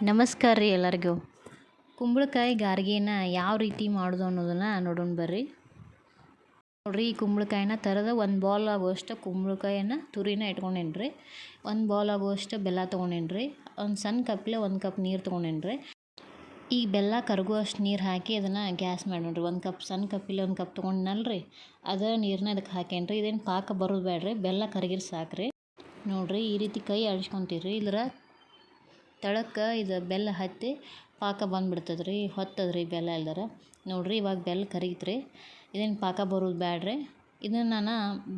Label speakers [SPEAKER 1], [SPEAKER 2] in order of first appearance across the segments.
[SPEAKER 1] ನಮಸ್ಕಾರ ರೀ ಎಲ್ಲರಿಗೂ. ಕುಂಬಳಕಾಯಿ ಗಾರ್ಗೇನ ಯಾವ ರೀತಿ ಮಾಡೋದು ಅನ್ನೋದನ್ನು ನೋಡೋಣ ಬರ್ರಿ. ನೋಡ್ರಿ, ಈ ಕುಂಬಳಕಾಯಿನ ತರದ ಒಂದು ಬಾಲ್ ಆಗುವಷ್ಟು ಕುಂಬಳಕಾಯಿನ ತುರಿನ ಇಟ್ಕೊಂಡೇನಿ ರೀ ಒಂದು ಬಾಲ್ ಆಗುವಷ್ಟು ಬೆಲ್ಲ ತೊಗೊಂಡೇನಿ ರೀ ಒಂದು ಸಣ್ಣ ಕಪ್ಲೆ ಒಂದು ಕಪ್ ನೀರು ತೊಗೊಂಡೇನಿ ರೀ ಈ ಬೆಲ್ಲ ಕರಗುವಷ್ಟು ನೀರು ಹಾಕಿ ಅದನ್ನು ಗ್ಯಾಸ್ ಮಾಡಿ ನೋಡ್ರಿ ಒಂದು ಕಪ್ ಸಣ್ಣ ಕಪ್ಪಿಲ್ಲ ಒಂದು ಕಪ್ ತೊಗೊಂಡಿನಲ್ಲ ರೀ ಅದ ನೀರನ್ನ ಅದಕ್ಕೆ ಹಾಕೇನಿ ರೀ ಇದೇನು ಪಾಕ ಬರೋದು ಬೇಡ್ರಿ ಬೆಲ್ಲ ಕರಗಿರ್ ಸಾಕ್ರಿ. ನೋಡಿರಿ, ಈ ರೀತಿ ಕೈ ಆಡಿಸ್ಕೊಂತೀರಿ ಇದ್ರ ತಳಕ್ಕೆ ಇದು ಬೆಲ್ಲ ಹತ್ತಿ ಪಾಕ ಬಂದ್ಬಿಡ್ತದೆ ರೀ ಹೊತ್ತದೆ ರೀ ಬೆಲ್ಲ ಇಲ್ದರ ನೋಡಿರಿ ಇವಾಗ ಬೆಲ್ಲ ಕರಗಿತ್ರಿ ಇದೇನು ಪಾಕ ಬರೋದು ಬ್ಯಾಡ್ರಿ. ಇದನ್ನು ನಾನು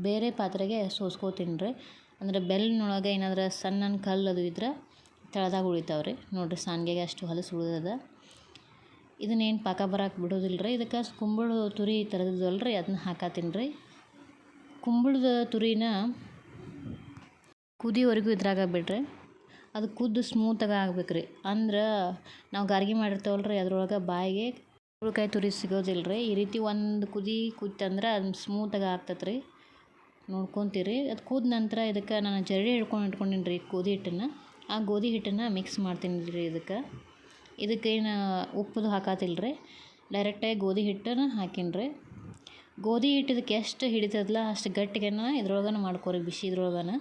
[SPEAKER 1] ಬೇರೆ ಪಾತ್ರೆಗೆ ಸೋಸ್ಕೋತೀನಿ ರೀ ಅಂದ್ರೆ ಬೆಲ್ಲನೊಳಗೆ ಏನಾದರೂ ಸಣ್ಣ ಕಲ್ಲು ಅದು ಇದ್ರೆ ತಳದಾಗ ಉಳಿತಾವೆ ರೀ ನೋಡಿರಿ ಸಾನ್ಗೆಗೆ ಅಷ್ಟು ಹೊಲಸು ಉಳಿದದ. ಇದನ್ನೇನು ಪಾಕ ಬರಕ್ಕೆ ಬಿಡೋದಿಲ್ಲ ರೀ ಇದಕ್ಕೆ ಕುಂಬಳ ತುರಿ ತರದಿದ್ವಲ್ಲ ರೀ ಅದನ್ನ ಹಾಕತ್ತೀನಿ ರೀ ಕುಂಬಳದ ತುರಿನ ಕುದಿವರೆಗೂ ಇದ್ರಾಗ ಬಿಡ್ರಿ ಅದು ಕುದ್ದು ಸ್ಮೂತಾಗಿ ಆಗ್ಬೇಕು ರೀ. ಅಂದ್ರೆ ನಾವು ಗಾರ್ಗಿ ಮಾಡಿರ್ತೇವಲ್ಲ ರೀ ಅದ್ರೊಳಗೆ ಬಾಯಿಗೆ ಕುಂಬಳಕಾಯಿ ತುರಿ ಸಿಗೋದಿಲ್ಲ ರೀ ಈ ರೀತಿ ಒಂದು ಕುದಿ ಕುತ್ತಂದ್ರೆ ಅದು ಸ್ಮೂತಾಗಿ ಆಗ್ತದೆ ರೀ ನೋಡ್ಕೊತೀರಿ. ಅದು ಕುದ ನಂತರ ಇದಕ್ಕೆ ನಾನು ಜರಡಿ ಹಿಡ್ಕೊಂಡು ಇಟ್ಕೊಂಡೀನಿ ರೀ ಗೋಧಿ ಹಿಟ್ಟನ್ನು. ಆ ಗೋಧಿ ಹಿಟ್ಟನ್ನು ಮಿಕ್ಸ್ ಮಾಡ್ತೀನಿ ರೀ ಇದಕ್ಕೆ. ಇದಕ್ಕೇನು ಉಪ್ಪದು ಹಾಕತ್ತಿಲ್ಲ ರೀ ಡೈರೆಕ್ಟಾಗಿ ಗೋಧಿ ಹಿಟ್ಟನ್ನು ಹಾಕೀನಿ ರೀ. ಗೋಧಿ ಹಿಟ್ಟಿದಕ್ಕೆ ಎಷ್ಟು ಹಿಡಿತದಲ್ಲ ಅಷ್ಟು ಗಟ್ಟಿಗೆನ ಇದ್ರೊಳಗನ ಮಾಡ್ಕೋರಿ ಬಿಸಿ ಇದ್ರೊಳಗನ.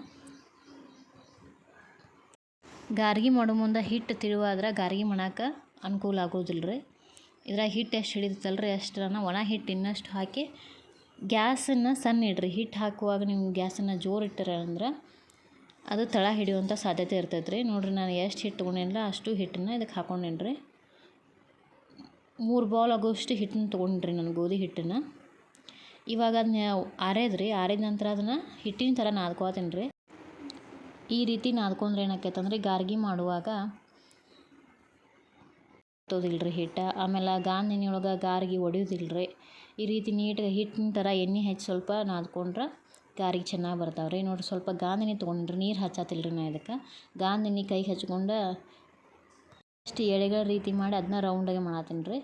[SPEAKER 1] ಗಾರ್ಗಿ ಮಾಡೋ ಮುಂದೆ ಹಿಟ್ಟು ತಿಳುವಾದ್ರೆ ಗಾರ್ಗಿ ಮಾಡೋಕೆ ಅನುಕೂಲ ಆಗೋದಿಲ್ಲ ರೀ. ಇದ್ರಾಗ ಹಿಟ್ಟು ಎಷ್ಟು ಹಿಡಿತಲ್ಲ ರೀ ಅಷ್ಟರನ್ನ ಒಣ ಹಿಟ್ಟು ಇನ್ನಷ್ಟು ಹಾಕಿ ಗ್ಯಾಸನ್ನು ಸಣ್ಣ ಇಡ್ರಿ. ಹಿಟ್ಟು ಹಾಕುವಾಗ ನೀವು ಗ್ಯಾಸನ್ನು ಜೋರು ಇಟ್ಟರ ಅಂದ್ರೆ ಅದು ತಳ ಹಿಡಿಯುವಂಥ ಸಾಧ್ಯತೆ ಇರ್ತೈತೆ ರೀ. ನೋಡಿರಿ ನಾನು ಎಷ್ಟು ಹಿಟ್ಟು ತೊಗೊಂಡಿಲ್ಲ ಅಷ್ಟು ಹಿಟ್ಟನ್ನ ಇದಕ್ಕೆ ಹಾಕೊಂಡೇನಿ ಮೂರು ಬಾಲ್ ಆಗೋಷ್ಟು ಹಿಟ್ಟನ್ನ ತೊಗೊಂಡ್ರಿ ನಾನು ಗೋಧಿ ಹಿಟ್ಟನ್ನು. ಇವಾಗ ಅದನ್ನ ಆರೇದ್ರಿ ಆರಿದ ನಂತರ ಅದನ್ನು ಹಿಟ್ಟಿನ ಥರ ನಾದ್ಕೋತೀನಿ ರೀ ಈ ರೀತಿ ನಾದ್ಕೊಂಡ್ರೆ ಏನಾಕೈತೆ ಅಂದ್ರೆ ಗಾರ್ಗಿ ಮಾಡುವಾಗ ರೀ ಹಿಟ್ಟು. ಆಮೇಲೆ ಗಾಂಧಿನೊಳಗೆ ಗಾರ್ಗಿ ಒಡೆಯೋದಿಲ್ಲ ರೀ ಈ ರೀತಿ ನೀಟಾಗಿ ಹಿಟ್ಟಿನ ಥರ ಎಣ್ಣೆ ಹಚ್ಚಿ ಸ್ವಲ್ಪ ನಾದ್ಕೊಂಡ್ರೆ ಗಾರ್ಗಿ ಚೆನ್ನಾಗಿ ಬರ್ತಾವೆ ರೀ ನೋಡಿರಿ ಸ್ವಲ್ಪ ಗಾಂಧಿನಿ ತೊಗೊಂಡ್ರಿ ನೀರು ಹಚ್ಚತ್ತಿಲ್ಲ ರೀ ನಾ ಇದಕ್ಕೆ. ಗಾಂಧಿನಿ ಕೈಗೆ ಹಚ್ಕೊಂಡು ಅಷ್ಟು ಎಳೆಗಳ ರೀತಿ ಮಾಡಿ ಅದನ್ನ ರೌಂಡಾಗಿ ಮಾಡತ್ತೀನಿ ರೀ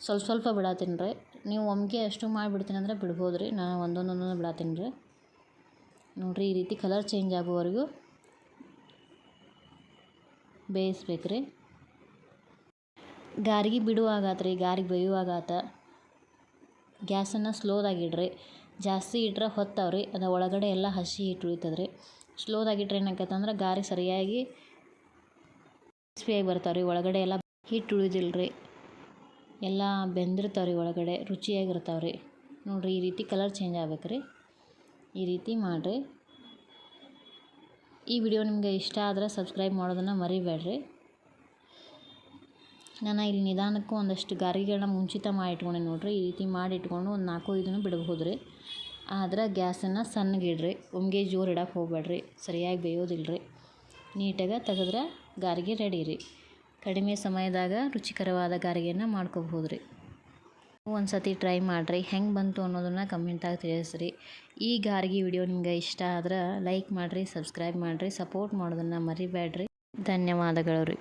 [SPEAKER 1] ಸ್ವಲ್ಪ ಸ್ವಲ್ಪ ಬಿಡತ್ತೀನಿ ರೀ ನೀವು ಒಮ್ಗೆ ಅಷ್ಟು ಮಾಡಿಬಿಡ್ತೀನಿ ಅಂದ್ರೆ ಬಿಡ್ಬೋದು ರೀ ನಾನು ಒಂದೊಂದೊಂದೊಂದು ಬಿಡತ್ತೀನಿ ರೀ ನೋಡಿರಿ ಈ ರೀತಿ ಕಲರ್ ಚೇಂಜ್ ಆಗುವವರೆಗೂ ಬೇಯಿಸ್ಬೇಕು ರೀ ಗಾರ್ಗಿ ಬಿಡುವಾಗಾತು ರೀ ಗಾರ್ಗಿ ಬೇಯುವಾಗಾತ. ಗ್ಯಾಸನ್ನು ಸ್ಲೋದಾಗಿಡ್ರಿ. ಜಾಸ್ತಿ ಇಟ್ರೆ ಹೊತ್ತಾವೆ ರೀ ಅದು ಒಳಗಡೆ ಎಲ್ಲ ಹಸಿ ಹಿಟ್ಟು ರೀ ಸ್ಲೋದಾಗಿಟ್ರೆ ಏನಾಗತ್ತಂದ್ರೆ ಗಾರಿ ಸರಿಯಾಗಿ ಕ್ರಿಸ್ಪಿಯಾಗಿ ರೀ ಒಳಗಡೆ ಎಲ್ಲ ಹಿಟ್ಟು ರೀ ಎಲ್ಲ ಬೆಂದಿರ್ತಾವೆ ರೀ ಒಳಗಡೆ ರುಚಿಯಾಗಿರ್ತಾವೆ ರೀ ನೋಡಿರಿ ಈ ರೀತಿ ಕಲರ್ ಚೇಂಜ್ ಆಗ್ಬೇಕು ರೀ ಈ ರೀತಿ ಮಾಡಿರಿ. ಈ ವಿಡಿಯೋ ನಿಮಗೆ ಇಷ್ಟ ಆದರೆ ಸಬ್ಸ್ಕ್ರೈಬ್ ಮಾಡೋದನ್ನು ಮರಿಬೇಡ್ರಿ. ನಾನು ಇಲ್ಲಿ ನಿಧಾನಕ್ಕೂ ಒಂದಷ್ಟು ಗಾರಿಗೆಗಳನ್ನ ಮುಂಚಿತ ಮಾಡಿ ಇಟ್ಕೊಂಡೆ ನೋಡಿರಿ. ಈ ರೀತಿ ಮಾಡಿ ಇಟ್ಕೊಂಡು ಒಂದು ನಾಲ್ಕು ಐದನ್ನು ಬಿಡಬಹುದು ರೀ ಆದ್ರೆ ಗ್ಯಾಸನ್ನು ಸಣ್ಣಗಿಡ್ರಿ ಒಮ್ಗೆ ಜೋರು ಇಡಕ್ಕೆ ಹೋಗ್ಬೇಡ್ರಿ. ಸರಿಯಾಗಿ ಬೇಯೋದಿಲ್ಲ ರೀ ನೀಟಾಗಿ ತೆಗೆದ್ರೆ ಗಾರಿಗೆ ರೆಡಿ ರೀ. ಕಡಿಮೆ ಸಮಯದಾಗ ರುಚಿಕರವಾದ ಗಾರಿಗೆಯನ್ನು ಮಾಡ್ಕೋಬಹುದು ರೀ ಒಂದು ಸತಿ ಟ್ರೈ ಮಾಡಿರಿ. ಹೆಂಗೆ ಬಂತು ಅನ್ನೋದನ್ನು ಕಮೆಂಟಾಗಿ ತಿಳಿಸ್ರಿ. ಈ ಗಾರ್ಗಿ ವಿಡಿಯೋ ನಿಮ್ಗೆ ಇಷ್ಟ ಆದ್ರೆ ಲೈಕ್ ಮಾಡಿರಿ ಸಬ್ಸ್ಕ್ರೈಬ್ ಮಾಡಿರಿ ಸಪೋರ್ಟ್ ಮಾಡೋದನ್ನು ಮರಿಬೇಡ್ರಿ ಧನ್ಯವಾದಗಳು ರೀ.